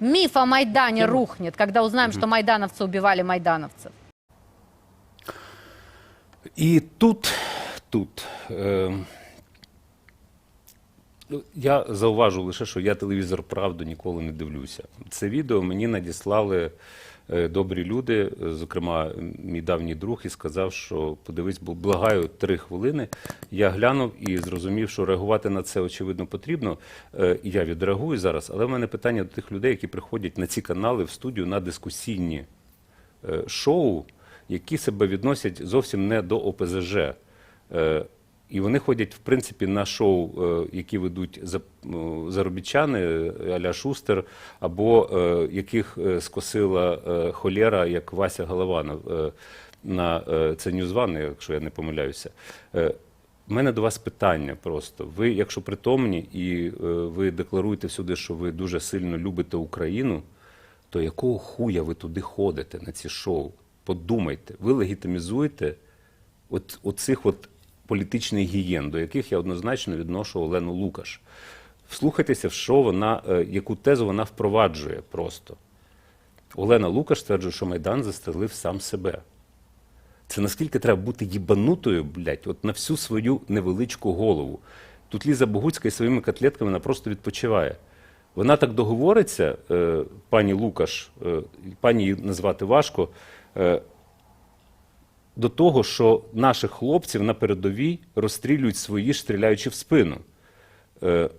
миф о Майдане рухнет, когда узнаем, что майдановцы убивали майдановцев? І тут, тут е, я зауважу лише, що я телевізор правду ніколи не дивлюся. Це відео мені надіслали добрі люди, е, зокрема, мій давній друг, і сказав, що подивись, бо благаю три хвилини. Я глянув і зрозумів, що реагувати на це очевидно потрібно. Е, я відреагую зараз. Але в мене питання до тих людей, які приходять на ці канали в студію на дискусійні е, шоу, які себе відносять зовсім не до ОПЗЖ. І вони ходять, в принципі, на шоу, е, які ведуть заробітчани, е, Аля Шустер, або е, яких скосила холєра, як Вася Голованов на це Ньюзван, якщо я не помиляюся. У мене до вас питання просто. Ви, якщо притомні і ви декларуєте всюди, що ви дуже сильно любите Україну, то якого хуя ви туди ходите на ці шоу? Подумайте, ви легітимізуєте от, оцих от політичних гієн, до яких я однозначно відношу Олену Лукаш. Вслухайтеся, в що вона, е, яку тезу вона впроваджує просто. Олена Лукаш стверджує, що Майдан застрелив сам себе. Це наскільки треба бути їбанутою, блядь, от на всю свою невеличку голову. Тут Ліза Богуцька і своїми котлетками вона просто відпочиває. Вона так договориться, е, пані Лукаш, е, пані її назвати важко, до того, що наших хлопців на передовій розстрілюють свої стріляючи в спину. Е,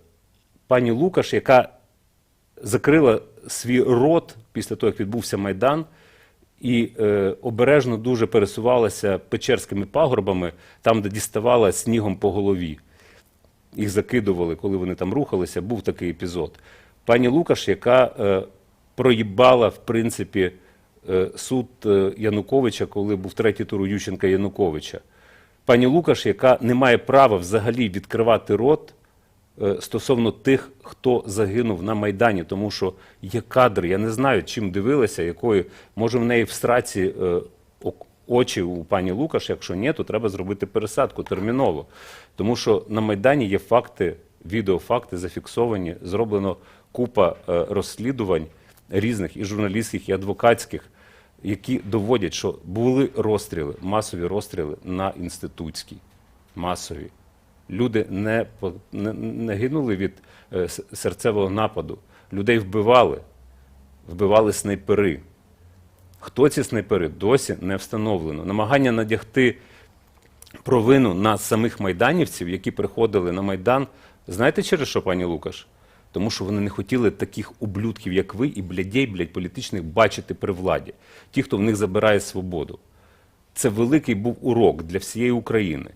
пані Лукаш, яка закрила свій рот після того, як відбувся Майдан, і е, обережно дуже пересувалася печерськими пагорбами, там, де діставала снігом по голові. Їх закидували, коли вони там рухалися. Був такий епізод. Пані Лукаш, яка е, проїбала, в принципі, суд е, Януковича, коли був третій тур Ющенка Януковича. Пані Лукаш, яка не має права взагалі відкривати рот е, стосовно тих, хто загинув на Майдані, тому що є кадри, я не знаю, чим дивилася, якої, може, в неї в страці е, очі у пані Лукаш, якщо ні, то треба зробити пересадку терміново. Тому що на Майдані є факти, відеофакти зафіксовані, зроблено купа е, розслідувань різних і журналістських, і адвокатських, які доводять, що були розстріли, масові розстріли на інститутській. Масові. Люди не, не, не гинули від е, серцевого нападу. Людей вбивали, вбивали снайпери. Хто ці снайпери досі не встановлено. Намагання надягти провину на самих майданівців, які приходили на Майдан. Знаєте через що, пані Лукаш? Тому що вони не хотіли таких ублюдків, як ви, і блядей, блядь, політичних бачити при владі. Ті, хто в них забирає свободу. Це великий був урок для всієї України.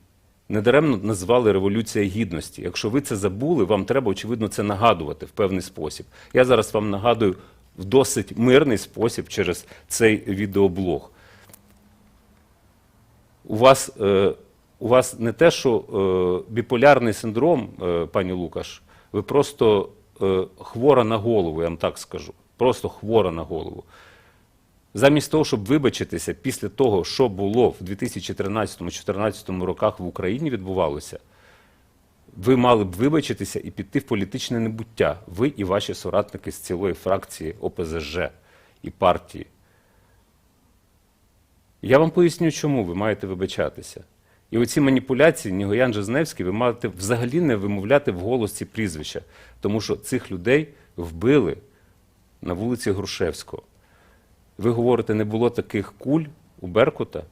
Недаремно назвали Революція Гідності. Якщо ви це забули, вам треба, очевидно, це нагадувати в певний спосіб. Я зараз вам нагадую в досить мирний спосіб через цей відеоблог. У вас, е, у вас не те, що е, біполярний синдром, е, пані Лукаш, ви просто хвора на голову, я вам так скажу. Просто хвора на голову. Замість того, щоб вибачитися після того, що було в 2013-2014 роках в Україні відбувалося, ви мали б вибачитися і піти в політичне небуття. Ви і ваші соратники з цілої фракції ОПЗЖ і партії. Я вам поясню, чому ви маєте вибачатися. І оці маніпуляції Нігоян Жизневський ви маєте взагалі не вимовляти в голос ці прізвища, тому що цих людей вбили на вулиці Грушевського. Ви говорите, не було таких куль у Беркута?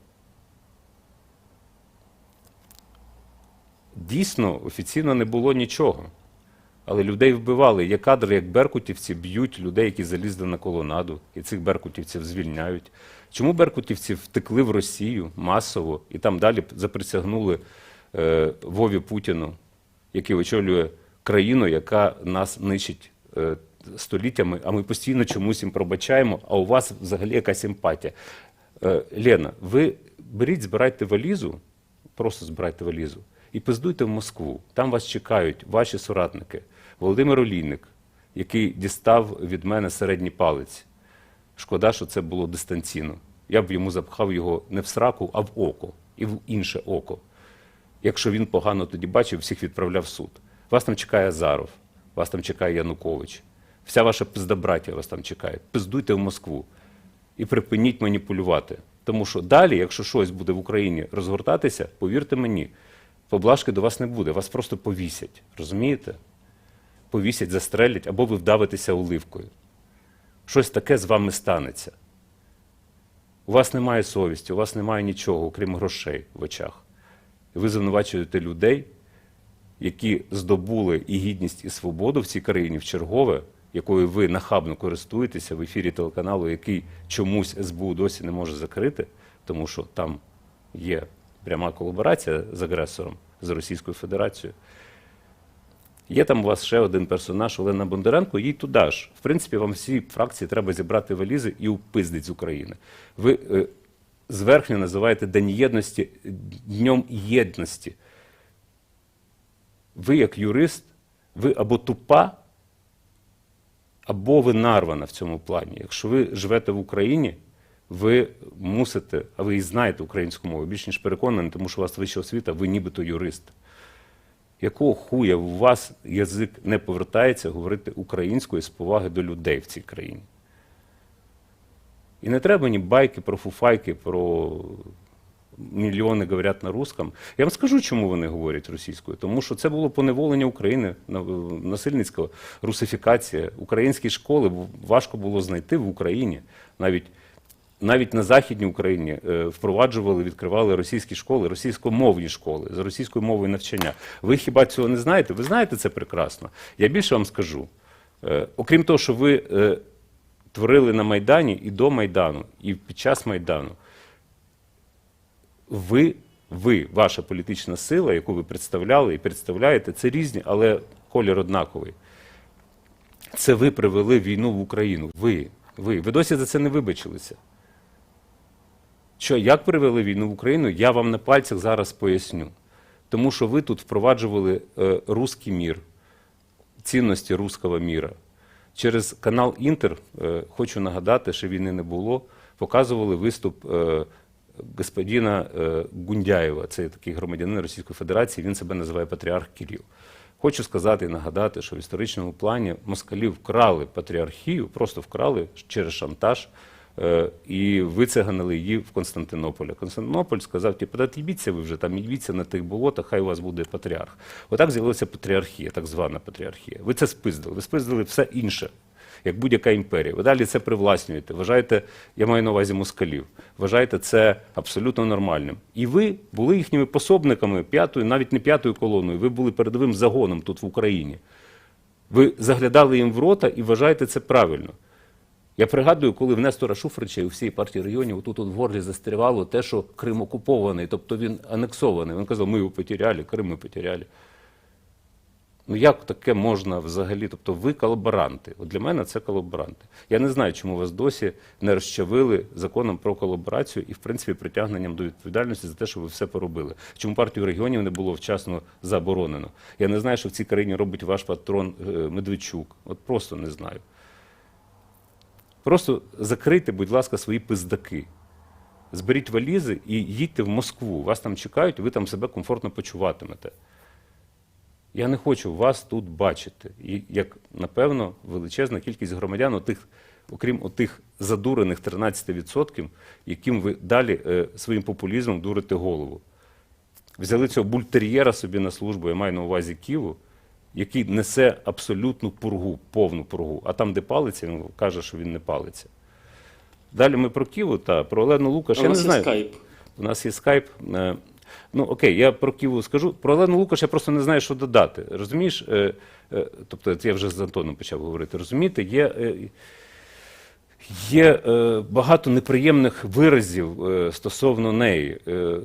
Дійсно, офіційно не було нічого. Але людей вбивали. Є кадри, як беркутівці б'ють людей, які залізли на колонаду, і цих беркутівців звільняють. Чому беркутівці втекли в Росію масово і там далі заприсягнули е, Вові Путіну, який очолює країну, яка нас нищить е, століттями, а ми постійно чомусь їм пробачаємо, а у вас взагалі якась емпатія. Е, Лена, ви беріть, збирайте валізу, просто збирайте валізу і пиздуйте в Москву. Там вас чекають ваші соратники. Володимир Олійник, який дістав від мене середній палець. Шкода, що це було дистанційно. Я б йому запхав його не в сраку, а в око і в інше око. Якщо він погано тоді бачив, всіх відправляв в суд. Вас там чекає Азаров, вас там чекає Янукович. Вся ваша пиздобратія вас там чекає. Пиздуйте в Москву і припиніть маніпулювати. Тому що далі, якщо щось буде в Україні розгортатися, повірте мені, поблажки до вас не буде, вас просто повісять. Розумієте? Повісять, застрелять, або ви вдавитеся оливкою. Щось таке з вами станеться. У вас немає совісті, у вас немає нічого, окрім грошей в очах. І ви звинувачуєте людей, які здобули і гідність, і свободу в цій країні в чергове, якою ви нахабно користуєтеся в ефірі телеканалу, який чомусь СБУ досі не може закрити, тому що там є пряма колаборація з агресором, з Російською Федерацією. Є там у вас ще один персонаж Олена Бондаренко, їй туди ж. В принципі, вам всі фракції треба зібрати валізи і упиздить з України. Ви е, зверхньо називаєте День єдності Днем єдності. Ви, як юрист, ви або тупа, або ви нарвана в цьому плані. Якщо ви живете в Україні, ви мусите, а ви і знаєте українську мову, більш ніж переконаний, тому що у вас вища освіта, ви нібито юрист. Якого хуя у вас язик не повертається говорити українською з поваги до людей в цій країні? І не треба мені байки про фуфайки, про мільйони говорять на русском. Я вам скажу, чому вони говорять російською. Тому що це було поневолення України, насильницька русифікація. Українські школи важко було знайти в Україні. Навіть, навіть на Західній Україні е, впроваджували, відкривали російські школи, російськомовні школи з російською мовою навчання. Ви хіба цього не знаєте? Ви знаєте це прекрасно. Я більше вам скажу. Е, Окрім того, що ви е, творили на Майдані і до Майдану, і під час Майдану, ви, ви, ваша політична сила, яку ви представляли і представляєте, це різні, але колір однаковий. Це ви привели війну в Україну. Ви. Ви. Ви досі за це не вибачилися. Що, як привели війну в Україну, я вам на пальцях зараз поясню. Тому що ви тут впроваджували е, руський мір, цінності руського міра. Через канал Інтер, е, хочу нагадати, що війни не було, показували виступ е, господина е, Гундяєва, це такий громадянин Російської Федерації, він себе називає патріарх Кирил. Хочу сказати і нагадати, що в історичному плані москалі вкрали патріархію, просто вкрали через шантаж і вицеганили її в Константинополі. Константинополь сказав, типу, да ви вже там, їдьбіться на тих болотах, хай у вас буде патріарх. Отак з'явилася патріархія, так звана патріархія. Ви це спиздили, ви спиздили все інше, як будь-яка імперія. Ви далі це привласнюєте. Вважаєте, я маю на увазі москалів, вважаєте це абсолютно нормальним. І ви були їхніми пособниками п'ятою, навіть не п'ятою колоною, ви були передовим загоном тут в Україні. Ви заглядали їм в рота і вважаєте це правильно. Я пригадую, коли в Нестора Шуфрича і у всій партії регіонів отут от в горлі застрявало те, що Крим окупований, тобто він анексований. Він казав, ми його потеряли, Крим ми потеряли. Ну як таке можна взагалі? Тобто ви колаборанти. От для мене це колаборанти. Я не знаю, чому вас досі не розчавили законом про колаборацію і, в принципі, притягненням до відповідальності за те, що ви все поробили. Чому партію регіонів не було вчасно заборонено? Я не знаю, що в цій країні робить ваш патрон е, Медведчук. От просто не знаю. Просто закрийте, будь ласка, свої пиздаки. Зберіть валізи і їдьте в Москву. Вас там чекають, ви там себе комфортно почуватимете. Я не хочу вас тут бачити. І як, напевно, величезна кількість громадян, отих, окрім отих задурених 13%, яким ви далі е, своїм популізмом дурите голову. Взяли цього бультер'єра собі на службу, я маю на увазі Ківу, який несе абсолютну пургу, повну пургу. А там, де палиться, він каже, що він не палиться. Далі ми про Ківу та про Олену Лукаш. У я не нас є знаю. скайп. У нас є скайп. Е, Ну, окей, я про Ківу скажу. Про Олену Лукаш я просто не знаю, що додати. Розумієш? Е, е, Тобто, я вже з Антоном почав говорити. Розумієте, є, є е, багато неприємних виразів е, стосовно неї. Е,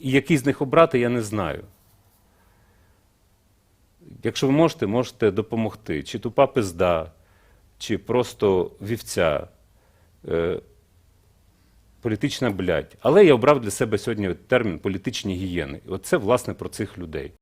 І який з них обрати, я не знаю. Якщо ви можете, можете допомогти. Чи тупа пизда, чи просто вівця. Е, політична блядь. Але я обрав для себе сьогодні термін політичні гієни. І от це, власне, про цих людей.